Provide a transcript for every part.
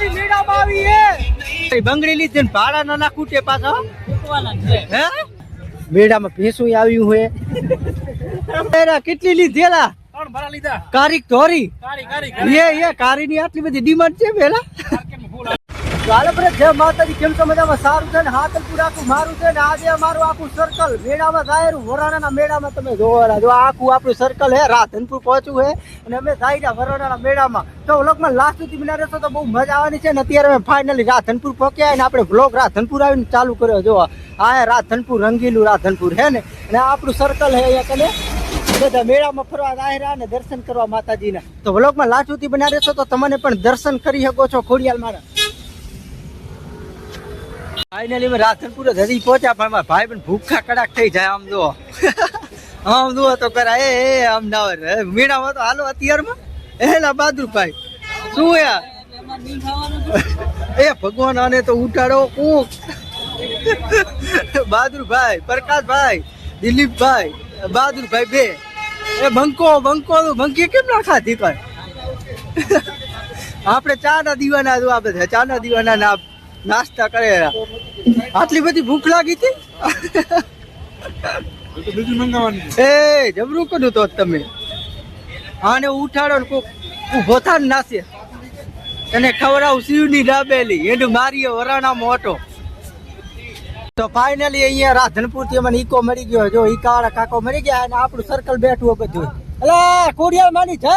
મારી મેળામાં આવી હે. બંગડી લીધી ને ભાડા ના નાખું કૂટે પાછા? હે? મેળામાં ભેંસું આવ્યું હોય કેટલી લીધેલા ત્રણ ભરા લીધા. કારીક ધોરી? કારી કારી એ એ કારીની આટલી બધી ડિમાન્ડ છે પેલા? પર જય માતાજી કેમ છો મજામાં? સારું છે ને? હાથલપુર મારું છે ને? આજે અમારું આખું સર્કલ મેળામાં જાહેરું વરાણાના મેળામાં તમે જોવા જો આખું આપણું સર્કલ હે રાધનપુર પહોંચ્યું હે, અને અમે જાહેરા વરાણાના મેળામાં. તો વ્લોગમાં લાસ્ટ સુધી બના તો બહુ મજા આવવાની છે ને, અત્યારે અમે ફાઇનલી રાધનપુર પહોંચ્યા અને આપણે વ્લોગ રાધનપુર આવીને ચાલુ કર્યો જો આ રાધનપુર રંગીલું રાધનપુર હે ને? અને આપણું સર્કલ હે અહીંયા કને? બધા મેળામાં ફરવા આયરા અને દર્શન કરવા માતાજીના. તો વ્લોગમાં લાસ્ટ સુધી બના તો તમને પણ દર્શન કરી શકો છો, ખોડિયાલ મારા. ફાઇનલી મેં રાધનપુર ધરી પહોંચ્યા, પણ મારા ભાઈ પણ ભૂખા કડાક થઈ જાય, આમ જુઓ. આમ જુઓ તો કરા એ આમ ના હોય મેળામાં તો હાલો અત્યારમાં. એલા બહાદુરભાઈ, શું યાર એ ભગવાન, આને તો ઉઠાડો કુક બહાદુરભાઈ, પ્રકાશભાઈ, દિલીપભાઈ, બહાદુરભાઈ બે. એ બંકો બંકો ભંકી કેમ ના ખાધી કર આપણે ચા ના દીવાના જો આ ચા ના દીવાના ના નાસ્તા કરે. આટલી બધી ભૂખ લાગી હતી? બીજું મંગાવવાની એ, જબરું કર્યું તો તમે. આને ઉઠાડો ને કોક ઊભો થા નાસે. તને ખવડાવું, શિવની ડાબેલી એનું મારી વરાણા મોટો તો ફાઇનલી અહીંયા રાધનપુરથી મને ઈકો મળી ગયો. જો ઈકા વાળા કાકો મરી ગયા અને આપણું સર્કલ બેઠું બધું એટલે કોડિયા માની જય!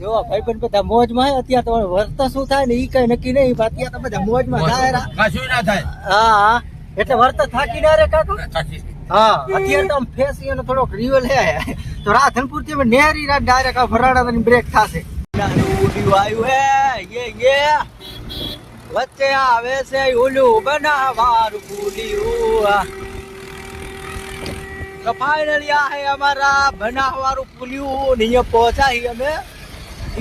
બધા મોજમાં અત્યારે તો વર્ત શું થાય ને એ કઈ નક્કી નહીં અત્યારે તો બધા મોજમાં થાય કશું ના થાય. હા હા. એટલે વર્ત થાકી ના રે કાકો? હા અત્યારે તો આમ ફેસ એનો થોડોક રિવલ હે તો રાધનપુરથી નેરી રાત ડાયરેક્ટ ભરાડા બ્રેક થશે. આવ્યું હે. યે યે. વચ્ચે આવે છે ઓલું બનાવારું પુલિયું. તો ફાઇનલી આ હે અમારા બનાવવારું પુલિયું. ને અહીંયા પહોંચાઈ અમે.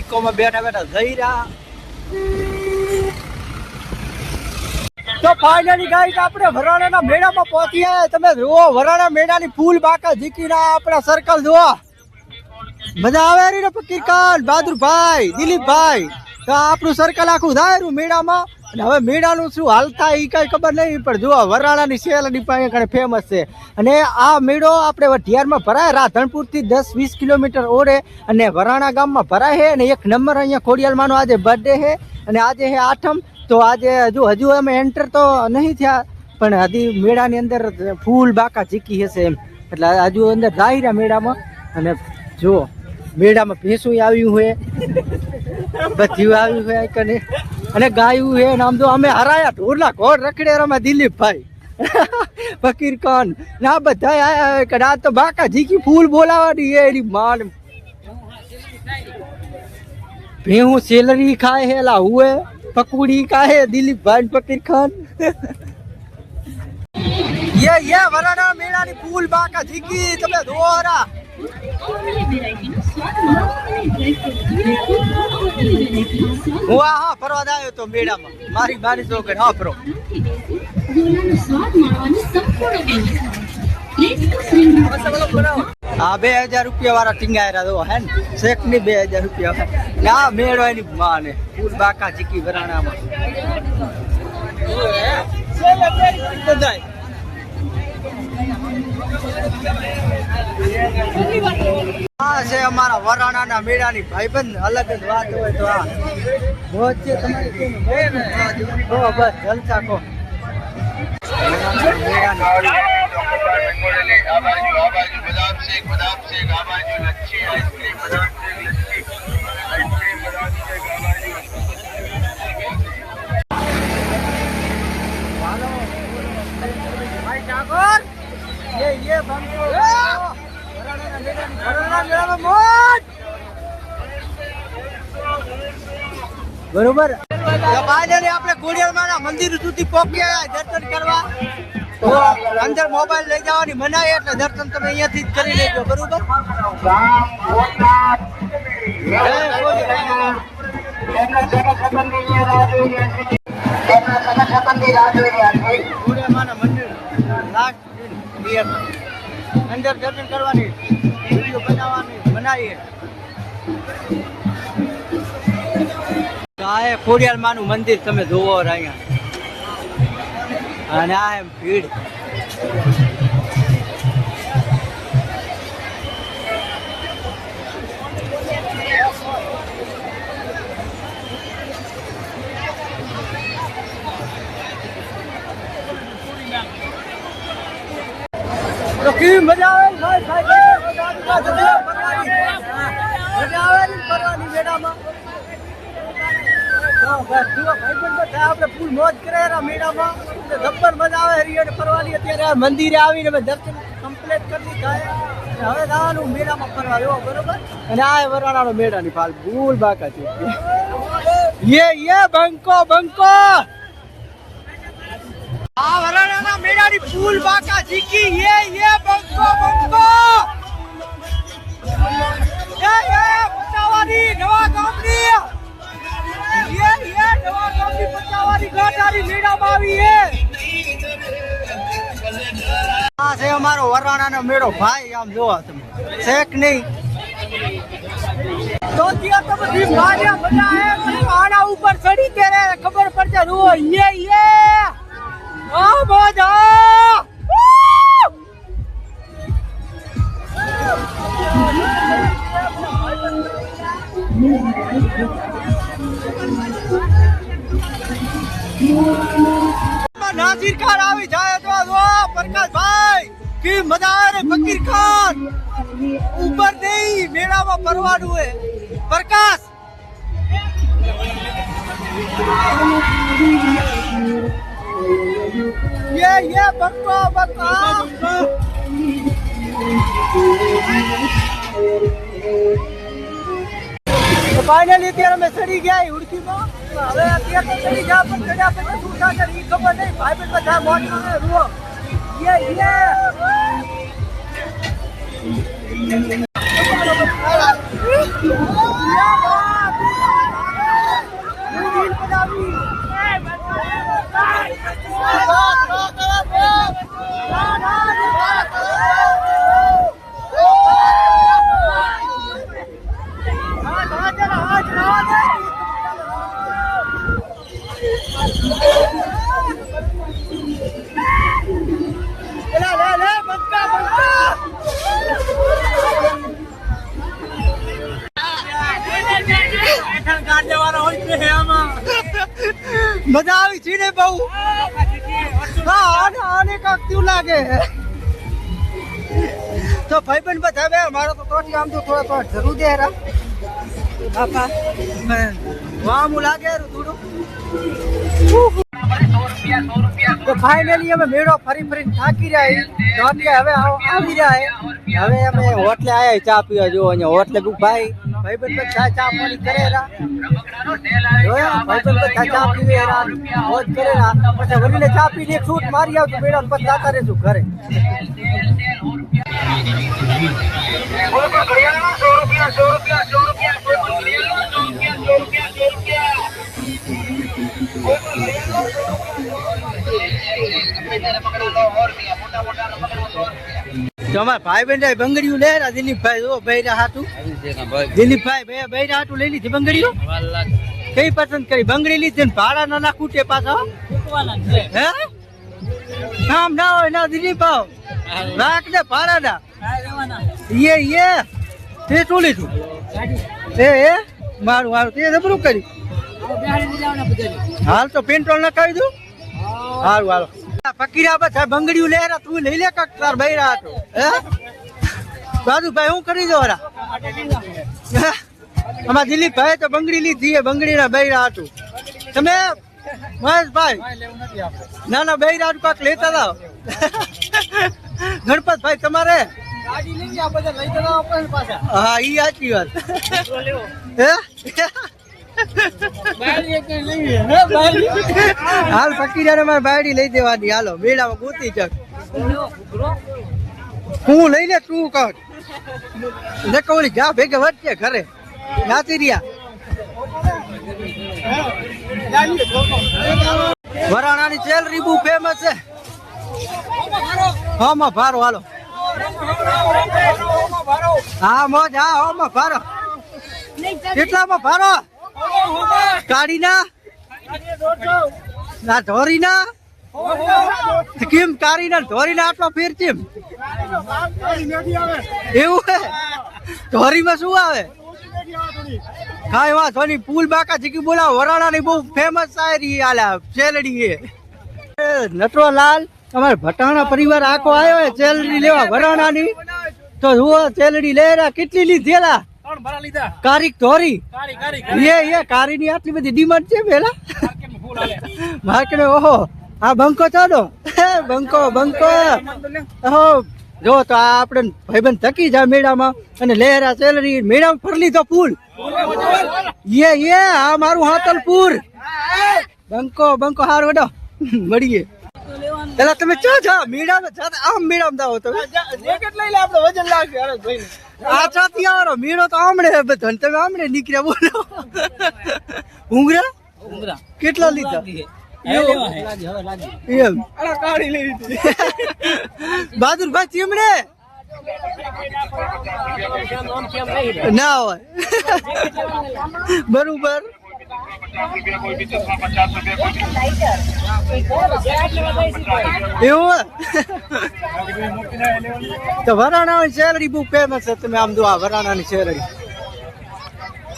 ઇકોમાં બેઠા બેઠા જઈ રહ્યા તો ફાઇનલી ગાઈસ આપણે વરાણાના મેળામાં પહોંચી આવ્યા. તમે જુઓ વરાણા મેળાની ફૂલ બાકા ઝીકીના આપણા સર્કલ જુઓ. મજા આવે રી ને ફકીરખાન? બહાદુરભાઈ, દિલીપભાઈ. તો આપણું સર્કલ આખું થાય મેળામાં. અને હવે મેળાનું શું હાલ થાય એ કઈ ખબર નહીં, પણ જુઓ વરાણાની સેલની પાસે કણે ફેમસ છે. અને આ મેળો આપણે વઢિયારમાં ભરાય રાધણપુરથી દસ વીસ કિલોમીટર ઓળે અને વરાણા ગામમાં ભરાય છે અને એક નંબર અહીંયા ખોડિયાલમાંનો આજે બર્થડે છે અને આજે છે આઠમ. તો આજે હજુ હજુ અમે એન્ટર તો નહીં થયા, પણ હજી મેળાની અંદર ફૂલ બાકા ઝીકી હશે એમ. એટલે હજુ અંદર જાહેરા મેળામાં. અને જુઓ, મેળામાં ભેંસું આવ્યું હોય બધું આવ્યું હોય કને. અને ગાયું હે ને આમ તો અમે હરાયા ઢોરલા ઘોડ રખડે રમે દિલીપભાઈ. ફકીર ખાન. ના બધા આયા કે આ તો બાકા જીકી ફૂલ બોલાવાની એ એની માન. ભેહું સેલરી ખાય હે, લા હુએ પકુડી ખાય દિલીપભાઈ ફકીર ખાન. યે યે વરાણા મેળાની ફૂલ બાકા જીકી તમે દોરા હું આ, હા, ફરવા આવ્યો તો મેળામાં. મારી મારી છોકરી, હા, ફરો. હા બે હજાર રૂપિયા વાળા ટીંગાયરા દો, હે ને? શેખની બે હજાર રૂપિયા ના મેળો એની માને બાકા ચીકી વરાણામાં. આ છે અમારા વરાણાના મેળાની ભાઈબંધ અલગ જ વાત હોય તો આ. છે તમારી બસ જલસા કો ભાઈ બરોબર? આપણે ખોડિયારમાંના મંદિર સુધી પહોંચ્યા દર્શન કરવા. અંદર મોબાઈલ લઈ જવાની મનાય એટલે દર્શન તમે અહીંયાથી જ કરી લેજો, બરોબર? અંદર દર્શન કરવાની, વીડિયો બનાવવાની બનાવીએ આ એ ખોડિયાર માનું મંદિર તમે જોવો અહીંયા અને આ એમ ભીડ કેવી મજા આવે ભાઈ ભાઈ મંદિરે આવીને મેળામાં ફરવા. બરોબર? અને મેળાની ફાલ. ભૂલ બાકા યે યે, બંકો બંકો! આ વરાણાના મેળાની ફૂલ બાકા જીકી યે યે, બંકો નવા ગામની! આ છે અમારો વરાણાનો મેળો. ભાઈ, આમ જોવો શેક નહીં. તો ત્યાં તો બધી બધા ઉપર ચડી ત્યારે ખબર પડશે રો યે આ મજા નાસિર ખાન આવી જાય તો જો પ્રકાશભાઈ, કે મદાર ફકીર ખાન. ઉપર નહીં, મેળામાં ફરવાનું હે. પ્રકાશ. યે યે બકો બકો ફાઇનલી ત્યારે અમે ચડી ગયા ઉડકીમાં. હવે અત્યારે તો ચડી ગયા પણ ચડ્યા પછી શું થશે એ ખબર નહીં. ભાઈ બેન બધા રૂઓ યે યે તો ભાઈબંધ બધા તો આમ તો થોડા થોડા જરૂર દે રા. બાપા લાગે થોડું. તો ફાઇનલી અમે મેળો ફરી ફરીને થાકી રહ્યા. તો એટલે હવે આવ- રહ્યા. હવે અમે હોટલે આયા ચા પીવા જો અહીંયા હોટલે ભાઈ. ભાઈબંધ બધા ચા પાણી કરે રા. જોયા? ભાઈબંધ બધા ચા પીવે રા. મોજ કરે રા. ચા પીને એક છૂટ મારી આવતું મેળા પછી જાતા રહેશું ઘરે. તો અમારા ભાઈ બેન બંગડીયું લે રા દિલીપભાઈ જો બૈરા હાટું. દિલીપભાઈ ભાઈ બૈરા હાટું લઈ લીધી બંગડીઓ. કઈ પસંદ કરી? બંગડી લીધી ને ભાડા ના ના કૂટે પાછા, હે. નામ ના હોય ના દિલીપ ભાવ રાખ દે ભાડા ના. યે યે તે શું લીધું? એ એ, મારું મારું. તે જબરું કર્યું. હાલ તો પેટ્રોલ નખાવી દઉં. હારું, હાલો. ફકીરા બધા બંગડીયું લે રા તું લઈ લે કક તાર બૈરા હતો હે? દાદુભાઈ હું કરી દો રા? અમાર દિલીપભાઈ તો બંગડી લીધી એ બંગડીના બૈરા હતું તમે? મહેશભાઈ? ના ના બૈરા કાક લેતા હતા ગણપતભાઈ તમારે? હા ઈ સાચી વાત. હે? હાલ ફકીરાને મારે બાયડી લઈ દેવાની હાલો મેળામાં ગોતી ચક હું લઈ લે તું કર. ને કોલી જા ભેગે વચ્ચે ઘરે. નાતી રહ્યા. વરાણાની સેલરી બહુ ફેમસ છે. હોમાં ભારો હાલો. હા મોજ હા હોમાં ભારો. કેટલામાં ભારો? શું આવે? કાંઈ વાત ધોની પુલ બાકા જીકી બોલા વરાણાની બહુ ફેમસ શાયરી આલા, ચેલડી એ. નટવરલાલ તમારે ભટાણા પરિવાર આખો આવ્યો છે ચેલડી લેવા વરાણાની. તો જુઓ, ચેલડી લે કેટલી લીધેલા ત્રણ ભરા લીધા. કારી ધોરી. કાળી એ કારી. કારીની આટલી બધી ડિમાન્ડ છે પેલા? માર્કેટ ઓહો આ બંકો ચાલો બંકો બંકો. ઓહો જો તો આ આપણે ભાઈબંધ થકી જાય મેળામાં અને લહેરા સેલરી મેળામાં ફરી લીધો ફૂલ. યે યે આ મારું હાતલપુર બંકો બંકો હાર વડો. મળીએ. પેલા તમે ચો છો? મેળામાં જાતા આમ મેળામાં જાઓ તમે? જેકેટ લઈ લે આપણે વજન લાગે અરે ભાઈ આ ચાતી આવરો મેળો તો આમણે હે બધો તમે આમણે નીકળ્યા બોલો. ઉંગરા? કેટલા લીધા? એમ. અરે બહાદુરભાઈ ચીમડે ના હોય. બરોબર. તો વરાણાની સેલરી બહુ ફેમસ છે. તમે આમ જો આ વરાણાની સેલરી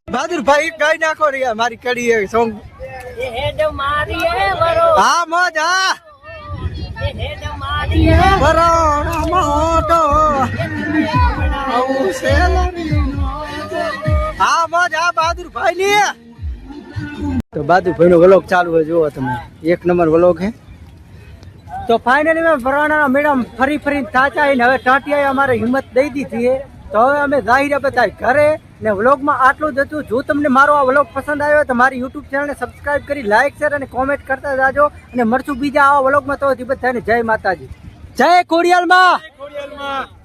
બહાદુરભાઈ ગાઈ નાખો રે મારી કડી સોંગ હા, મોજ, હા. વરાણા મોટો. હા, મોજ, હા બહાદુરભાઈ ની તો બહાદુરભાઈ નો વ્લોગ ચાલુ હોય, જુઓ તમે. એક નંબર વ્લોગ હે. તો ફાઇનલી મેં ફરવાના મેડમ ફરી ફરી થાચા આવીને હવે ટાંટિયાએ અમારે હિંમત દઈ દીધી છે તો હવે અમે જાહેર બધા ઘરે ને વ્લોગમાં આટલું જ હતું. જો તમને મારો આ વ્લોગ પસંદ આવ્યો તો મારી યુટ્યુબ ચેનલને સબસ્ક્રાઇબ કરી લાઇક શેર અને કોમેન્ટ કરતા જાજો. અને મળશું બીજા આવા વ્લોગમાં તો બધાને જય માતાજી. જય ખોડિયાલમાં